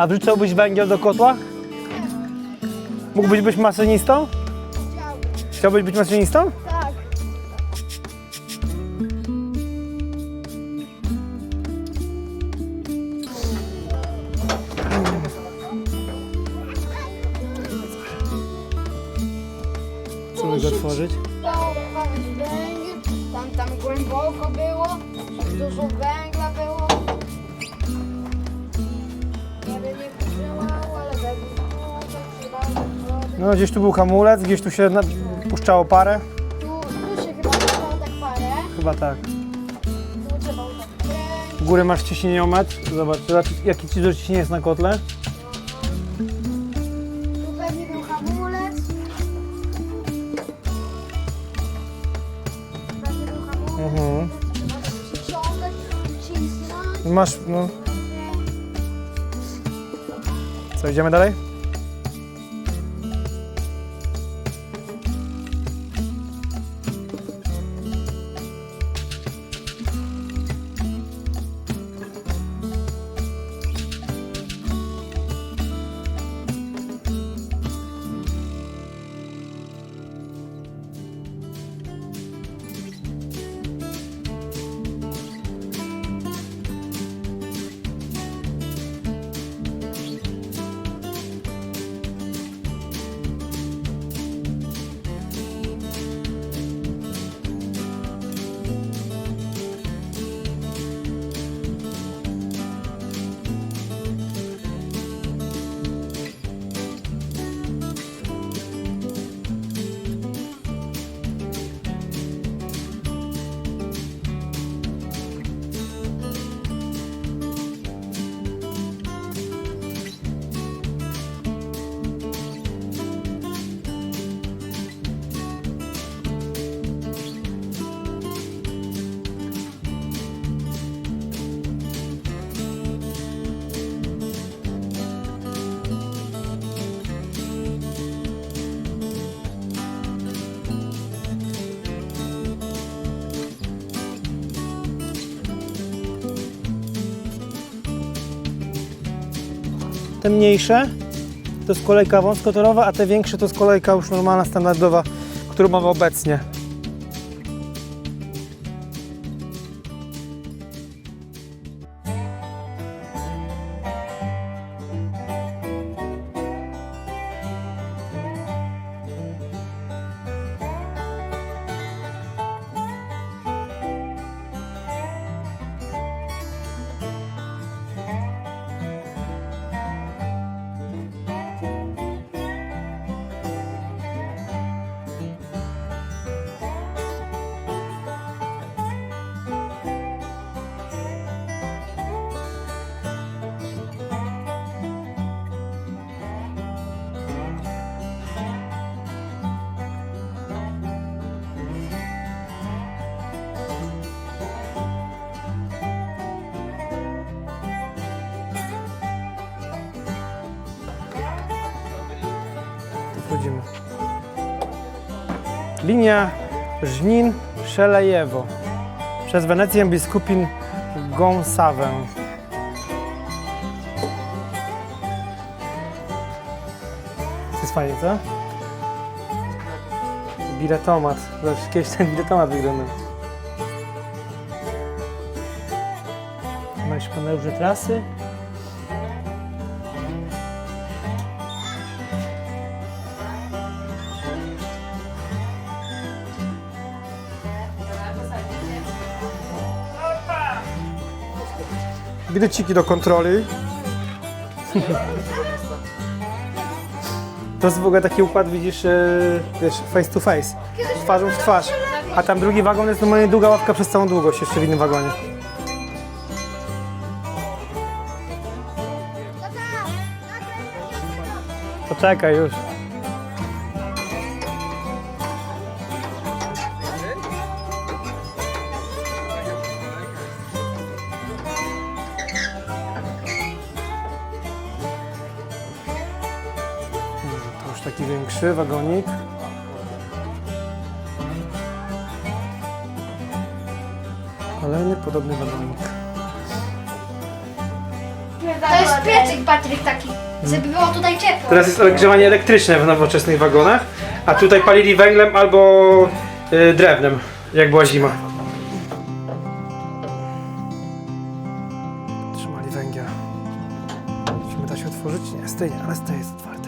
A wrzucałbyś węgiel do kotła? Mógłbyś być maszynistą? Chciałbyś być maszynistą? Gdzieś tu był hamulec, gdzieś tu się na... puszczało parę. Tu, tu się chyba dało tak parę, Chyba tak. tu trzeba było tak kręcić. U góry masz ciśnieniometr. Zobacz, jaki- jaki ci ciśnienie jest na kotle. Tu pewnie był hamulec. Pewnie był hamulec. Mhm. Przyciągać, cisnąć. Masz, no. Co, idziemy dalej? Te mniejsze to jest kolejka wąskotorowa, a te większe to jest kolejka już normalna, standardowa, którą mamy obecnie. Linia Żnin-Szelejewo przez Wenecję biskupin Gąsawę. To jest fajnie, co? Biletomat. Zobacz, kiedyś ten biletomat wyglądał. Masz pan różne trasy. Bileciki do kontroli. To jest w ogóle taki układ, widzisz, e, wiesz, face to face, twarzą w twarz. A tam drugi wagon jest normalnie długa ławka przez całą długość, jeszcze w innym wagonie. Poczekaj już. Większy wagonik. Kolejny podobny wagonik. To jest piecyk, Patryk, taki, żeby było tutaj ciepło. Teraz jest ogrzewanie elektryczne w nowoczesnych wagonach, a tutaj palili węglem albo y, drewnem, jak była zima. Trzymali węgiel. Czy da się otworzyć? Nie, stoi, ale stoi jest otwarty.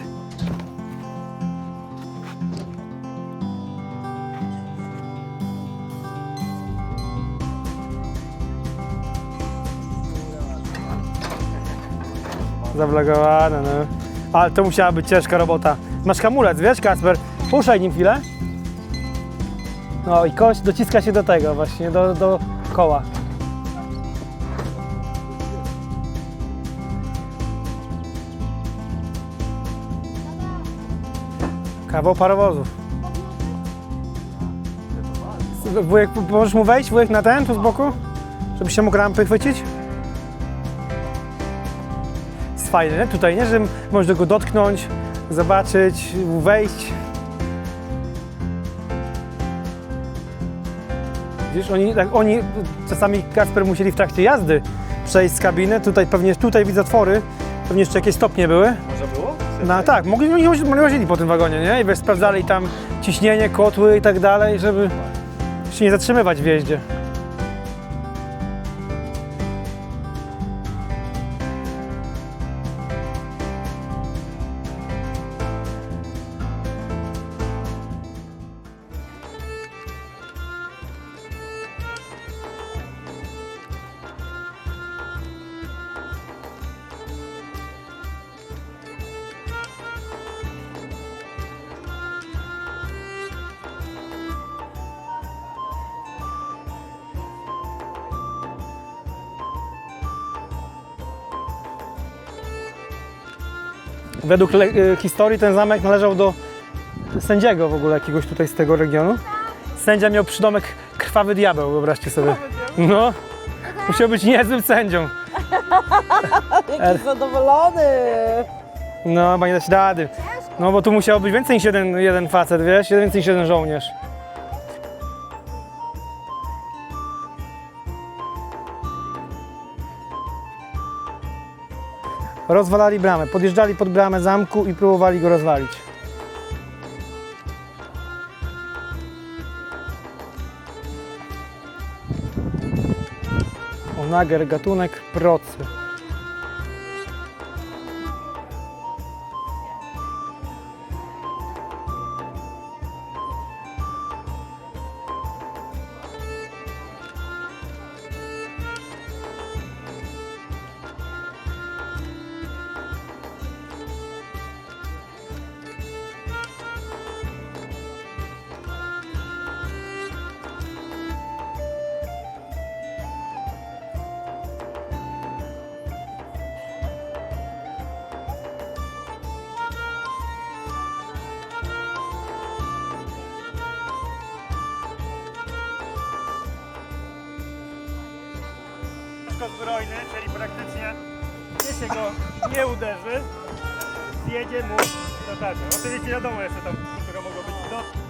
Zablokowane, no. Ale to musiała być ciężka robota. Masz hamulec, wiesz, Kasper? Puszczaj nim chwilę. No i kość dociska się do tego właśnie, do, do koła. Kawał parowozów. Wujek, możesz mu wejść, wujek, na ten, tu z boku? Żebyś się mógł rampy chwycić? Fajne, nie? Tutaj, nie? Że możesz go dotknąć, zobaczyć, wejść. Widzisz, oni, tak, oni czasami Kasper musieli w trakcie jazdy przejść z kabiny. Tutaj pewnie, tutaj widzę otwory. Pewnie jeszcze jakieś stopnie były. Może było? No tak, mogli, mogli, mogli łazili po tym wagonie, nie? I wiesz, sprawdzali tam ciśnienie, kotły i tak dalej, żeby się nie zatrzymywać w jeździe. Według y, historii ten zamek należał do sędziego w ogóle jakiegoś tutaj z tego regionu. Sędzia miał przydomek Krwawy Diabeł, wyobraźcie sobie. No, musiał być niezłym sędzią. Jaki zadowolony! No, chyba nie dać rady. No, bo tu musiał być więcej niż jeden, jeden facet, wiesz? Więcej niż jeden żołnierz. Rozwalali bramę, podjeżdżali pod bramę zamku i próbowali go rozwalić. Onager, gatunek procy. Wszystko zbrojny, czyli praktycznie jeśli go nie uderzy, zjedzie mu do tarczy. Oczywiście wiadomo jeszcze tam, które mogą być do...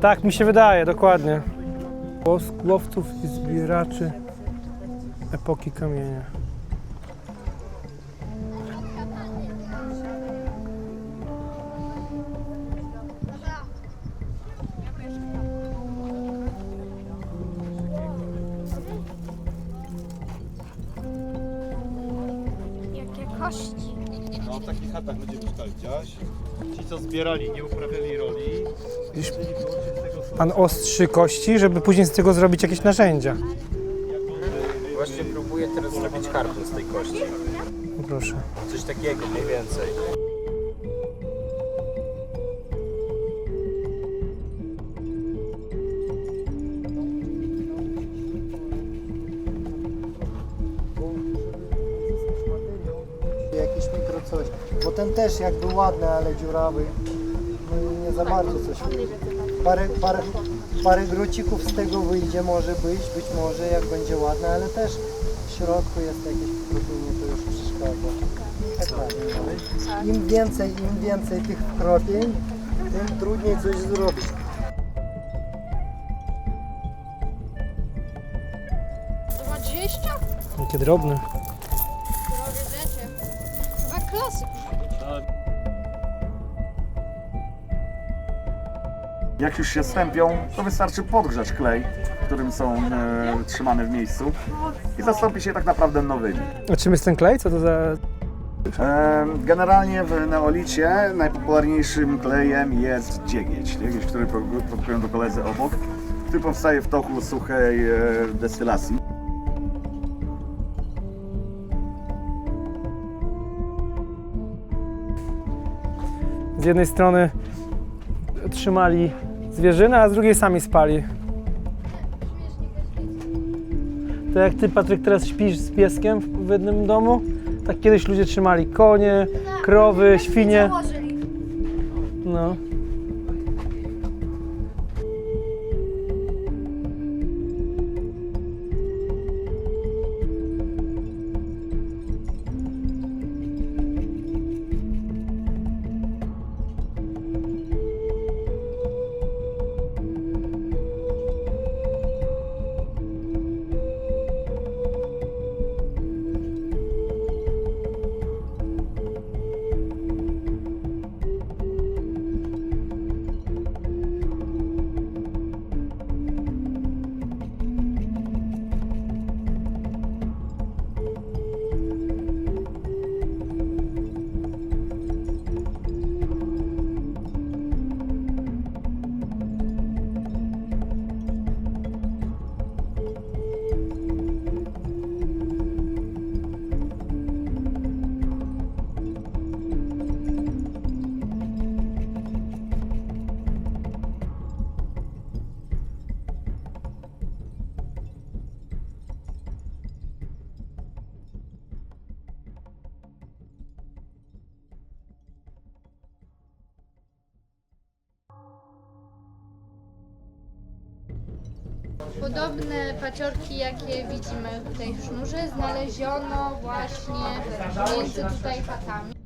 Tak mi się wydaje, dokładnie. Głos łowców i zbieraczy epoki kamienia. Nie uprawiali roli. Widzisz, Chcieli wyłączyć z tego są Pan ostrzy kości, żeby później z tego zrobić jakieś narzędzia. Właśnie próbuję teraz zrobić harpun z tej kości. No Proszę. Coś takiego mniej więcej. Też jakby ładny, ale dziurawy. No i nie za bardzo coś. Parę, parę, parę grucików z tego wyjdzie może być, być może jak będzie ładne, ale też w środku jest jakieś wkropienie, to już przeszkadza. Tak dalej. Im więcej, im więcej tych wkropień, tym trudniej coś zrobić. Dwadzieścia? Jakie drobne. Jak już się stępią, to wystarczy podgrzać klej, którym są e, trzymane w miejscu i zastąpi się tak naprawdę nowymi. A czym jest ten klej? Co to za... E, generalnie w neolicie najpopularniejszym klejem jest dziegieć. Dziegieć, który pro- produkują to koledzy obok, który powstaje w toku suchej e, destylacji. Z jednej strony trzymali zwierzynę, a z drugiej sami spali. To jak ty, Patryk, teraz śpisz z pieskiem w jednym domu, tak kiedyś ludzie trzymali konie, krowy, świnie. Paciorki, jakie widzimy w sznurze, znaleziono właśnie między tutaj chatami.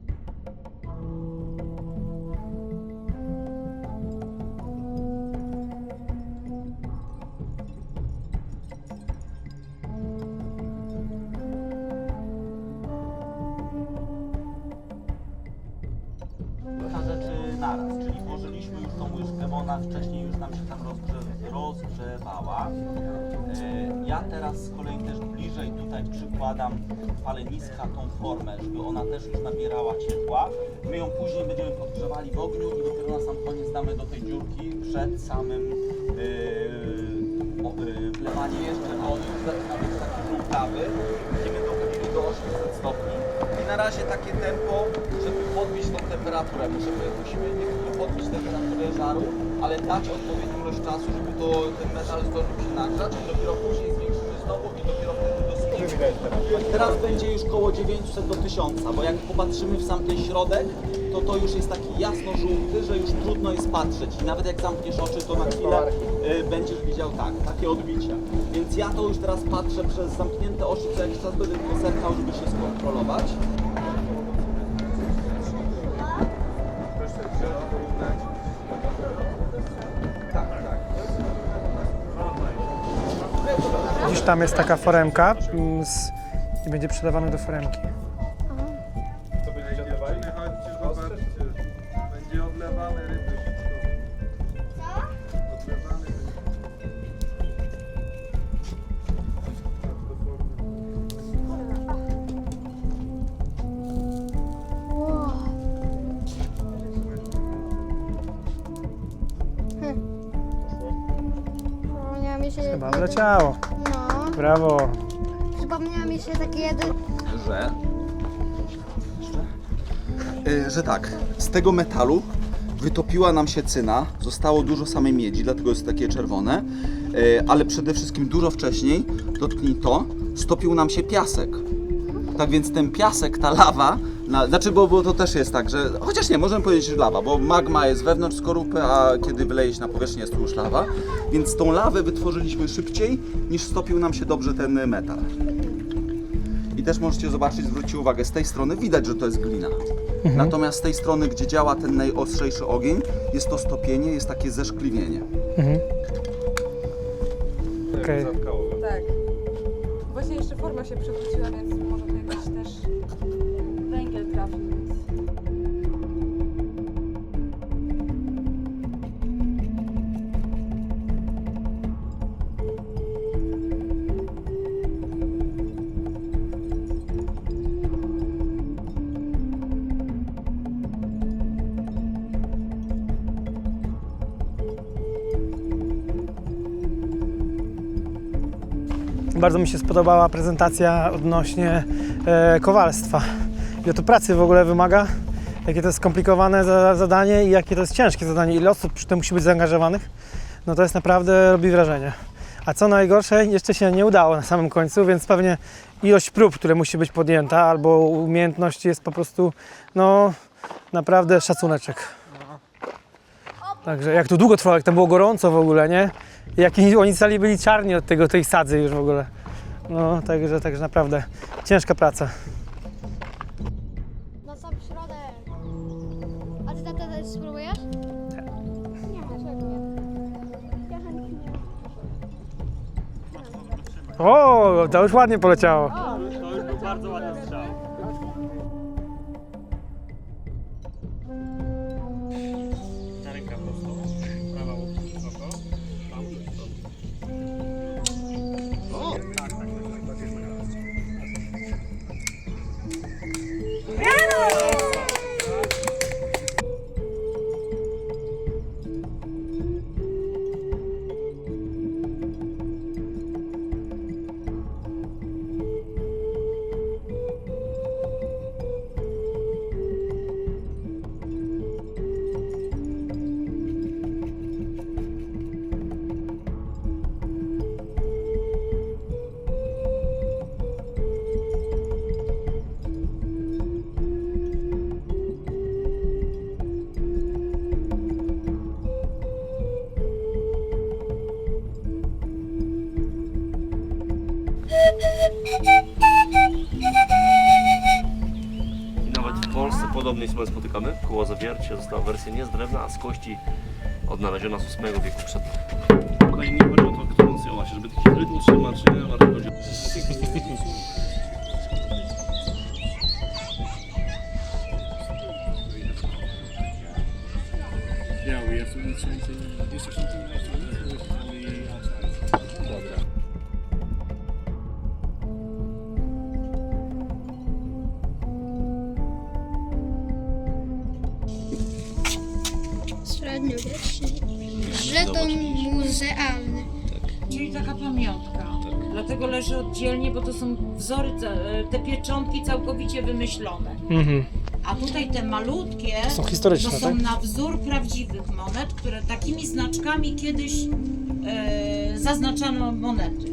naraz, czyli włożyliśmy już tą łyżkę, bo ona wcześniej już nam się tam rozgrze- rozgrzewała. Ja teraz z kolei też bliżej tutaj przykładam paleniska tą formę, żeby ona też już nabierała ciepła. My ją później będziemy podgrzewali w ogniu i dopiero na sam koniec damy do tej dziurki przed samym yy, yy, wlewaniem jeszcze wody, zaczyna być taki żółtawy. Będziemy dochodzili do 800 stopni. I na razie takie tempo, żeby podbić tą temperaturę. Musimy, musimy nie podbić temperaturę żaru, ale dać odpowiednią ilość czasu, żeby to, ten metal zdążył się nagrzać i dopiero później Teraz będzie już koło 900 do 1000, bo jak popatrzymy w sam ten środek, to to już jest taki jasno-żółty, że już trudno jest patrzeć. I nawet jak zamkniesz oczy, to na chwilę y, będziesz widział tak, takie odbicia. Więc ja to już teraz patrzę przez zamknięte oczy, co jakiś czas będę tylko zerkał, żeby się skontrolować. Tam jest taka foremka mm, z, i będzie przedawany do foremki. Co będziecie odlewali? Chodźcie, zobaczcie. Będzie odlewane ryby. Odlewane ryby. Chyba wleciało. Brawo. przypomniała mi się takie jeden... że Y, że tak, z tego metalu wytopiła nam się cyna, zostało dużo samej miedzi, dlatego jest takie czerwone, Y, ale przede wszystkim dużo wcześniej, dotknij to, stopił nam się piasek. Tak więc ten piasek, ta lawa, na, znaczy, bo, bo to też jest tak, że chociaż nie, możemy powiedzieć, że lawa, bo magma jest wewnątrz skorupy, a kiedy wyleje się na powierzchnię jest tu już lawa, więc tą lawę wytworzyliśmy szybciej niż stopił nam się dobrze ten metal. I też możecie zobaczyć, zwróćcie uwagę, z tej strony widać, że to jest glina. Natomiast z tej strony, gdzie działa ten najostrzejszy ogień, jest to stopienie, jest takie zeszkliwienie. Okej. Tak. Właśnie jeszcze forma się przewróciła, Bardzo mi się spodobała prezentacja odnośnie e, kowalstwa. Ile to pracy w ogóle wymaga, jakie to jest skomplikowane za, zadanie i jakie to jest ciężkie zadanie, ile osób przy tym musi być zaangażowanych, no to jest naprawdę robi wrażenie. A co najgorsze, jeszcze się nie udało na samym końcu, więc pewnie ilość prób, które musi być podjęta, albo umiejętności jest po prostu, no naprawdę szacuneczek. Także jak to długo trwało, jak tam było gorąco w ogóle, nie? I Jak oni- cali byli czarni od tego, tej sadzy już w ogóle. No, także, także naprawdę ciężka praca. Na sam środek. A ty tata też spróbujesz? Nie. Nie, czego nie? Ja chętnie. O, to już ładnie poleciało. To już był bardzo ładny strzał. Podobnej sobie spotykamy. Koło zawiercie została wersja nie z drewna, a z kości odnaleziona z VIII wieku przed Tutaj nie chodzi o to, którą ją właśnie, żeby taki rytm utrzymać, nie? Bardziej chodzi Biały jest, nic więcej nie... Jeszcze są Dlatego leży oddzielnie, bo to są wzory, ca- te pieczątki całkowicie wymyślone. Mhm. A tutaj te malutkie Są historyczne, to są tak? na wzór prawdziwych monet, które takimi znaczkami kiedyś e, zaznaczano monety.